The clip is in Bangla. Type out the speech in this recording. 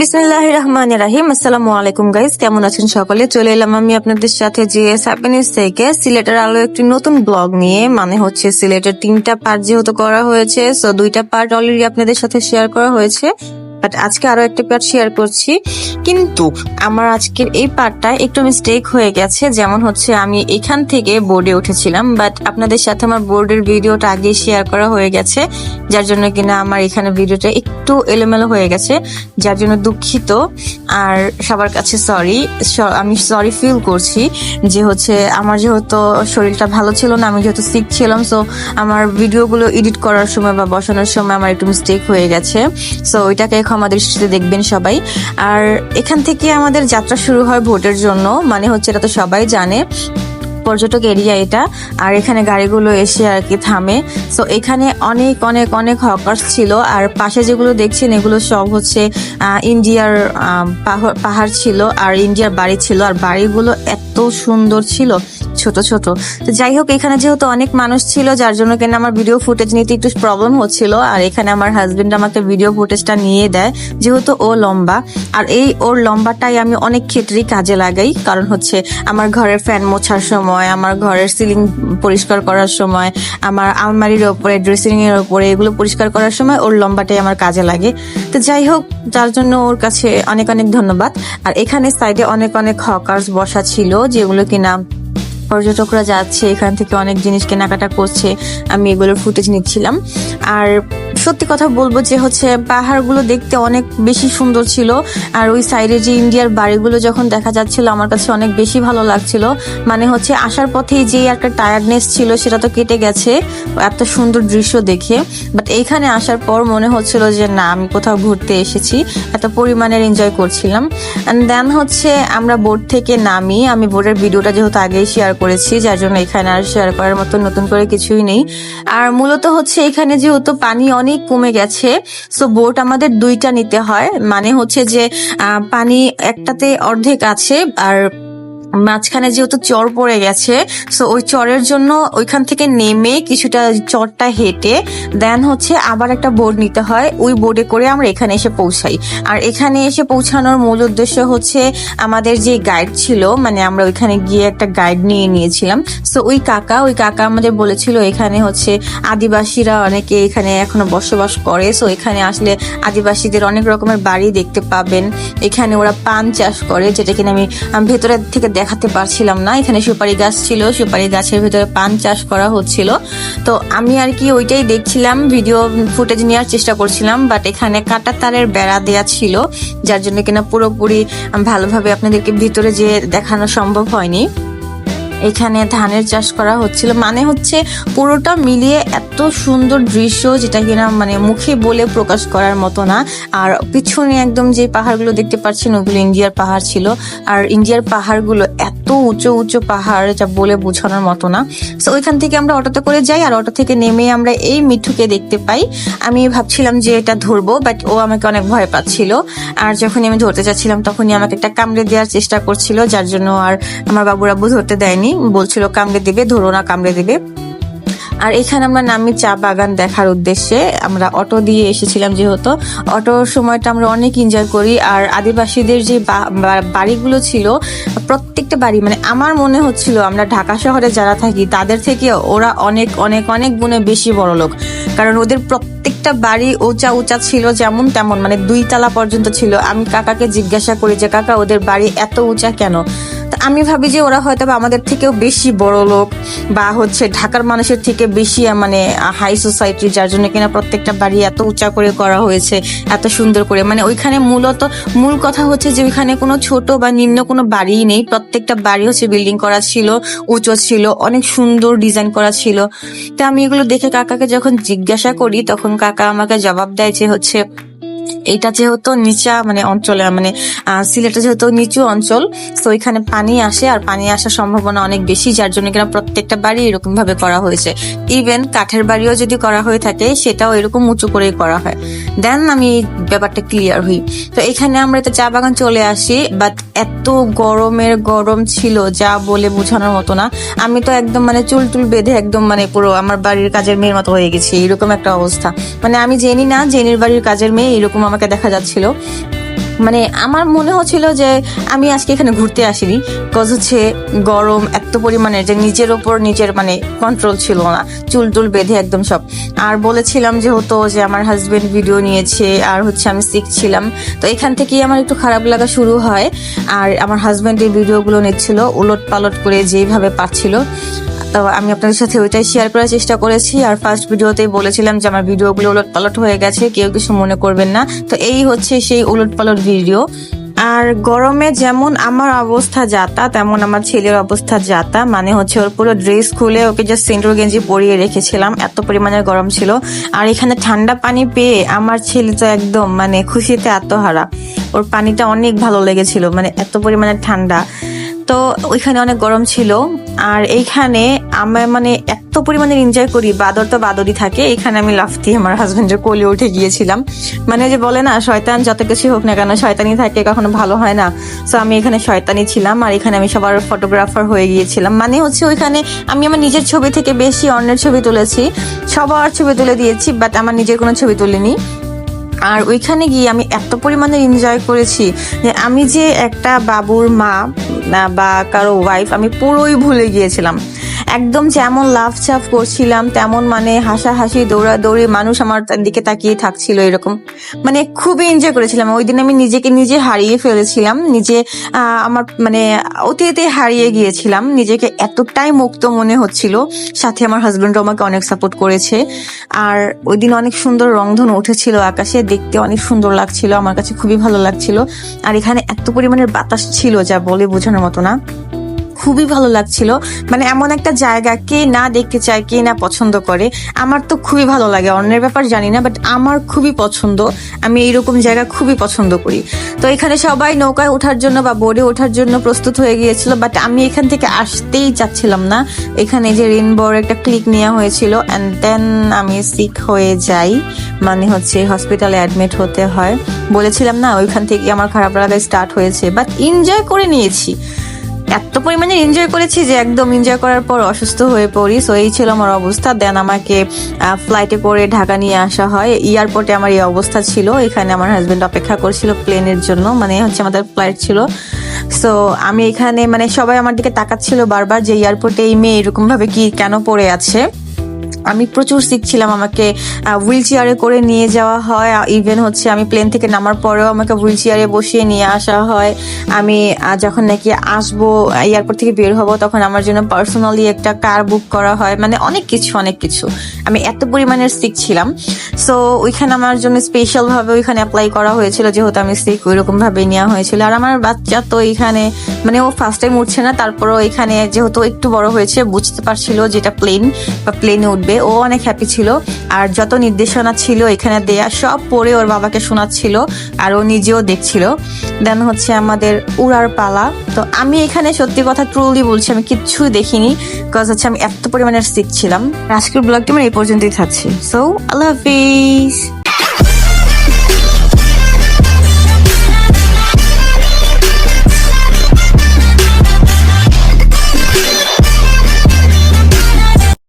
বিসমিল্লাহ রহমান রাহিম আসসালামু আলাইকুম গাইজ, কেমন আছেন সকলে? চলে এলাম আমি আপনাদের সাথে যে হ্যাপিনেস থেকে। সিলেটের আলো একটি নতুন ব্লগ নিয়ে মানে হচ্ছে সিলেটের তিনটা পার্ট যেহেতু করা হয়েছে সো দুইটা পার্ট অলরেডি আপনাদের সাথে শেয়ার করা হয়েছে। বাট আজকে আরও একটা পার্ট শেয়ার করছি। কিন্তু আমার আজকের এই পার্টটা একটু মিস্টেক হয়ে গেছে। যেমন হচ্ছে আমি এখান থেকে বোর্ডে উঠেছিলাম। বাট আপনাদের সাথে আমার বোর্ডের ভিডিওটা আগে শেয়ার করা হয়ে গেছে। যার জন্য কিনা আমার এখানে ভিডিওটা একটু এলোমেলো হয়ে গেছে। যার জন্য দুঃখিত। আর সবার কাছে সরি আমি সরি ফিল করছি যে হচ্ছে আমার যেহেতু শরীরটা ভালো ছিল না, আমি যেহেতু সিক ছিলাম সো আমার ভিডিওগুলো এডিট করার সময় বা বসানোর সময় আমার একটু মিস্টেক হয়ে গেছে। সো ওইটাকে ক্ষমা দৃষ্টিতে দেখবেন সবাই। আর এখান থেকে আমাদের যাত্রা শুরু হয় ভোটের জন্য। মানে হচ্ছে এটা তো সবাই জানে। পর্যটক এরিয়া এটা। আর এখানে গাড়িগুলো এসে আর কি থামে। সো এখানে অনেক অনেক অনেক হকার্স ছিল। আর পাশে যেগুলো দেখছেন, এগুলো সব হচ্ছে ইন্ডিয়ার পাহাড় ছিল। আর ইন্ডিয়ার বাড়ি ছিল। আর বাড়িগুলো এত সুন্দর ছিল। ছোট ছোট। তো যাই হোক, এখানে যেহেতু অনেক মানুষ ছিল, যার জন্য কিনা আমার ভিডিও ফুটেজ নিতে একটু প্রবলেম হচ্ছিল, আর এখানে আমার হাজবেন্ড আমাকে ভিডিও ফুটেজটা নিয়ে দেয়, যেহেতু ও লম্বা। আর এই ওর লম্বাটাই আমি অনেক ক্ষেত্রেই কাজে লাগাই, কারণ হচ্ছে আমার ঘরের ফ্যান মোছার সময়, আমার ঘরের সিলিং পরিষ্কার করার সময়, আমার আলমারির ওপরে ড্রেসিং এর ওপরে, এগুলো পরিষ্কার করার সময় ওর লম্বাটাই আমার কাজে লাগে। তো যাই হোক, যার জন্য ওর কাছে অনেক অনেক ধন্যবাদ। আর এখানে সাইডে অনেক অনেক হকার্স বসা ছিল, যেগুলো কিনা পর্যটকরা যাচ্ছে এখান থেকে অনেক জিনিস কেনাকাটা করছে আমি এগুলোর ফুটেজ নিচ্ছিলাম। আর সত্যি কথা বলব যে হচ্ছে পাহাড়গুলো দেখতে অনেক বেশি সুন্দর ছিল। আর ওই সাইডে যে ইন্ডিয়ার বাড়িগুলো যখন দেখা যাচ্ছিল, আমার কাছে অনেক বেশি ভালো লাগছিল। মানে হচ্ছে আসার পথেই যে একটা টায়ার্ডনেস ছিল, সেটা তো কেটে গেছে এত সুন্দর দৃশ্য দেখে। বাট এইখানে আসার পর মনে হচ্ছিল যে, না, আমি কোথাও ঘুরতে এসেছি। এত পরিমাণের এনজয় করছিলাম। অ্যান্ড দেন হচ্ছে আমরা বোর্ড থেকে নামি। আমি বোর্ডের ভিডিওটা যেহেতু আগেই শেয়ার করেছি, যার জন্য এখানে আর শেয়ার করার মতো নতুন করে কিছুই নেই। আর মূলত হচ্ছে এখানে যেহেতু পানি অনেক কমে গেছে। সো বোট আমাদের দুইটা নিতে হয়। মানে হচ্ছে যে পানি একটাতে অর্ধেক আছে আর মাঝখানে যেহেতু চর পড়ে গেছে সো ওই চরের জন্য ওইখান থেকে নেমে কিছুটা চরটা হেঁটে দেন হচ্ছে আবার একটা বোর্ড নিতে হয়। ওই বোর্ডে করে আমরা এখানে এসে পৌঁছাই। আর এখানে এসে পৌঁছানোর মূল উদ্দেশ্য হচ্ছে আমাদের যে গাইড ছিল মানে আমরা ওইখানে গিয়ে একটা গাইড নিয়ে নিয়েছিলাম। সো ওই কাকা ওই কাকা আমাদের বলেছিল এখানে হচ্ছে আদিবাসীরা অনেকে এখানে এখনও বসবাস করে। সো এখানে আসলে আদিবাসীদের অনেক রকমের বাড়ি দেখতে পাবেন। এখানে ওরা পান চাষ করে, যেটা কিনা আমি ভেতরের থেকে দেখাতে পারছিলাম না। এখানে সুপারি গাছ ছিল, সুপারি গাছের ভিতরে পান চাষ করা হচ্ছিল। তো আমি আর কি ওইটাই দেখছিলাম ভিডিও ফুটেজ নেওয়ার চেষ্টা করছিলাম বাট এখানে কাটা তারের বেড়া দেয়া ছিল, যার জন্য কিনা পুরোপুরি ভালোভাবে আপনাদেরকে ভিতরে যে দেখানো সম্ভব হয়নি। এখানে ধানের চাষ করা হচ্ছিল। মানে হচ্ছে পুরোটা মিলিয়ে এত সুন্দর দৃশ্য যেটা কিনা মানে মুখে বলে প্রকাশ করার মতো না। আর পিছনে একদম যে পাহাড়গুলো দেখতে পাচ্ছেন, ওগুলো ইন্ডিয়ার পাহাড় ছিল। আর ইন্ডিয়ার পাহাড়গুলো এত উঁচু উঁচু পাহাড়, যা বলে বোঝানোর মতো না। তো ওইখান থেকে আমরা অটোতে করে যাই আর অটো থেকে নেমে আমরা এই মিঠুকে দেখতে পাই। আমি ভাবছিলাম যে এটা ধরবো বাট ও আমাকে অনেক ভয় পাচ্ছিল। আর যখনই আমি ধরতে চাচ্ছিলাম তখনই আমাকে একটা কামড়ে দেওয়ার চেষ্টা করছিল, যার জন্য আর আমার বাবুর আব্বু ধরতে দেয়নি। বলছিল, কামড়ে দিবে, ধরো না, কামড়ে দিবে। আর এখানে আমরা নামি চা বাগান দেখার উদ্দেশ্যে আমরা অটো দিয়ে এসেছিলাম যেহেতু। অটোর সময়টা আমরা অনেক এনজয় করি আর আদিবাসীদের যে বাড়িগুলো ছিল, প্রত্যেকটা বাড়ি মানে আমার মনে হচ্ছিল আমরা ঢাকা শহরে যারা থাকি, তাদের থেকে ওরা অনেক অনেক অনেক গুণে বেশি বড় লোক। কারণ ওদের প্রত্যেকটা বাড়ি উঁচা উঁচা ছিল যেমন তেমন মানে দুই তালা পর্যন্ত ছিল। আমি কাকাকে জিজ্ঞাসা করি যে, কাকা, ওদের বাড়ি এত উঁচা কেন? আমি ভাবি যে ওরা হয়তো আমাদের থেকেও বেশি বড় লোক বা হচ্ছে ঢাকার মানুষের থেকে বেশি মানে হাই সোসাইটি যার জন্য কিনা প্রত্যেকটা বাড়ি এত উঁচা করে করা হয়েছে, এত সুন্দর করে। মানে ওইখানে মূলত, মূল কথা হচ্ছে যে ওইখানে কোনো ছোট বা নিম্ন কোনো বাড়ি নেই। প্রত্যেকটা বাড়ি হচ্ছে বিল্ডিং করা ছিল, উঁচু ছিল, অনেক সুন্দর ডিজাইন করা ছিল। তা আমি এগুলো দেখে কাকাকে যখন জিজ্ঞাসা করি, তখন কাকা আমাকে জবাব দেয় যে হচ্ছে এটা যেহেতু নিচা মানে অঞ্চলে মানে সিলেটে যেহেতু নিচু অঞ্চল, তো এখানে পানি আসে, আর পানি আসার সম্ভাবনা অনেক বেশি, যার জন্য কিনা প্রত্যেকটা বাড়ি এরকম ভাবে করা হয়েছে। ইভেন কাঠের বাড়িও যদি করা হয়ে থাকে, সেটাও এরকম উঁচু করেই করা হয়। দেন আমি এই ব্যাপারটা ক্লিয়ার হই। তো এখানে আমরা তো চা বাগান চলে আসি বাট এত গরমের গরম ছিল, যা বলে বোঝানোর মতো না। আমি তো একদম মানে চুল টুল বেঁধে একদম মানে পুরো আমার বাড়ির কাজের মেয়ের মতো হয়ে গেছি, এরকম একটা অবস্থা। মানে আমি জেনি না, জেনির বাড়ির কাজের মেয়ে এরকম আমাকে দেখা যাচ্ছিল। মানে আমার মনে হচ্ছিল যে আমি আজকে এখানে ঘুরতে আসিনি কজ হচ্ছে গরম এত পরিমাণে যে নিজের ওপর নিজের মানে কন্ট্রোল ছিল না, চুল টুল বেঁধে একদম সব। আর বলেছিলাম যে হতো যে আমার হাজবেন্ড ভিডিও নিয়েছে, আর হচ্ছে আমি শিখছিলাম তো এখান থেকেই আমার একটু খারাপ লাগা শুরু হয়। আর আমার হাজবেন্ড এই ভিডিওগুলো নিচ্ছিল উলট পালট করে যেইভাবে পাচ্ছিল। তো আমি আপনাদের সাথে ওইটাই শেয়ার করার চেষ্টা করেছি। আর ফার্স্ট ভিডিওতেই বলেছিলাম যে আমার ভিডিওগুলো উলট পালট হয়ে গেছে, কেউ কিছু মনে করবেন না। তো এই হচ্ছে সেই উলট পালট ভিডিও আর গরমে যেমন আমার অবস্থা যাতা, তেমন আমার ছেলের অবস্থা যাতা। মানে হচ্ছে ওর পুরো ড্রেস খুলে ওকে জাস্ট সেন্ট্রো গেঞ্জি পরিয়ে রেখেছিলাম। এত পরিমাণে গরম ছিল। আর এখানে ঠান্ডা পানি পেয়ে আমার ছেলে তো একদম মানে খুশিতে আত্মহারা। ওর পানিটা অনেক ভালো লেগেছিল। মানে এত পরিমাণে ঠান্ডা। তো ওইখানে অনেক গরম ছিল। আর এইখানে আমার মানে এত পরিমাণে এনজয় করি, বাদর তো বাদরই থাকে। এখানে আমি লাফ দিয়ে আমার হাজবেন্ডের কোলে উঠে গিয়েছিলাম। মানে যে বলে না, শয়তান যত কিছু হোক না কেন শয়তানি থাকে, কখনো ভালো হয় না। তো আমি এখানে শয়তানি ছিলাম আর এখানে আমি সবার ফটোগ্রাফার হয়ে গিয়েছিলাম। মানে হচ্ছে ওইখানে আমি আমার নিজের ছবি থেকে বেশি অন্যের ছবি তুলেছি। সবার ছবি তুলে দিয়েছি বাট আমার নিজের কোনো ছবি তুলিনি। আর ওইখানে গিয়ে আমি এত পরিমাণে এনজয় করেছি যে আমি যে একটা বাবুর মা বা কারও ওয়াইফ আমি পুরোই ভুলে গিয়েছিলাম। একদম যেমন লাভ চাফ করছিলাম, তেমন মানে হাসাহাসি, দৌড়াদৌড়ি মানুষ আমার দিকে তাকিয়ে থাকছিল এরকম। মানে খুবই এনজয় করেছিলাম। ওই দিন আমি নিজেকে নিজে হারিয়ে ফেলেছিলাম, নিজে আমার মানে অতীতে হারিয়ে গিয়েছিলাম। নিজেকে এতটাই মুক্ত মনে হচ্ছিল। সাথে আমার হাজবেন্ড আমাকে অনেক সাপোর্ট করেছে। আর ওই দিন অনেক সুন্দর রংধন উঠেছিল আকাশে, দেখতে অনেক সুন্দর লাগছিল, আমার কাছে খুবই ভালো লাগছিল। আর এখানে এত পরিমাণের বাতাস ছিল যা বলে বোঝানোর মতো না। খুবই ভালো লাগছিল। মানে এমন একটা জায়গা কে না দেখতে চায়, কে না পছন্দ করে, আমার তো খুবই ভালো লাগে। অন্যের ব্যাপার জানি না বাট আমার খুবই পছন্দ। আমি এইরকম জায়গা খুবই পছন্দ করি। তো এখানে সবাই নৌকায় ওঠার জন্য বা বোর্ডে ওঠার জন্য প্রস্তুত হয়ে গিয়েছিল বাট আমি এখান থেকে আসতেই চাচ্ছিলাম না। এখানে যে রেনবোর একটা ক্লিক নেওয়া হয়েছিল অ্যান্ড দেন আমি সিক হয়ে যাই। মানে হচ্ছে হসপিটালে অ্যাডমিট হতে হয়। বলেছিলাম না, ওইখান থেকে আমার খারাপ লাগা স্টার্ট হয়েছে বাট এনজয় করে নিয়েছি। এত পরিমাণে এনজয় করেছি যে একদম এনজয় করার পর অসুস্থ হয়ে পড়ি। সো এই ছিল আমার অবস্থা। দেন আমাকে ফ্লাইটে করে ঢাকা নিয়ে আসা হয়। এয়ারপোর্টে আমার এই অবস্থা ছিল। এখানে আমার হাজব্যান্ড অপেক্ষা করছিল প্লেনের জন্য। মানে হচ্ছে আমাদের ফ্লাইট ছিল। সো আমি এখানে মানে সবাই আমার দিকে তাকাচ্ছিল বারবার যে এয়ারপোর্টে এই মেয়ে এরকমভাবে কি কেন পড়ে আছে। আমি প্রচুর শিখছিলাম আমাকে হুইল চেয়ারে করে নিয়ে যাওয়া হয় ইভেন হচ্ছে আমি প্লেন থেকে নামার পরেও আমাকে হুইল চেয়ারে বসিয়ে নিয়ে আসা হয়। আমি যখন নাকি আসব এয়ারপোর্ট থেকে বের হব, তখন আমার জন্য পার্সোনালি একটা কার বুক করা হয় মানে অনেক কিছু অনেক কিছু। আমি এত পরিমাণের সিক ছিলাম। সো ওইখানে আমার জন্য স্পেশাল ভাবে ওইখানে অ্যাপ্লাই করা হয়েছিল, যেহেতু আমি সিক ওইরকম ভাবে নেওয়া হয়েছিল। আর আমার বাচ্চা তো এখানে মানে ও ফার্স্ট টাইম উঠছে না, তারপরও এখানে যেহেতু একটু বড় হয়েছে, বুঝতে পারছিল যেটা প্লেন বা প্লেনে উঠবে ও অনেক হ্যাপি ছিল। আর যত নির্দেশনা ছিল এখানে দেয়া, সব পড়ে ওর বাবাকে শোনাচ্ছিল আর ও নিজেও দেখছিল। দেন হচ্ছে আমাদের উড়ার পালা। তো আমি এখানে সত্যি কথা ট্রুলি বলছি, আমি কিচ্ছুই দেখিনি বিকজ হচ্ছে আমি এত পরিমাণের সিক ছিলাম। আজকের ব্লগটি আমার এই পর্যন্তই থাকছি। সো আল্লাহ হাফিজ।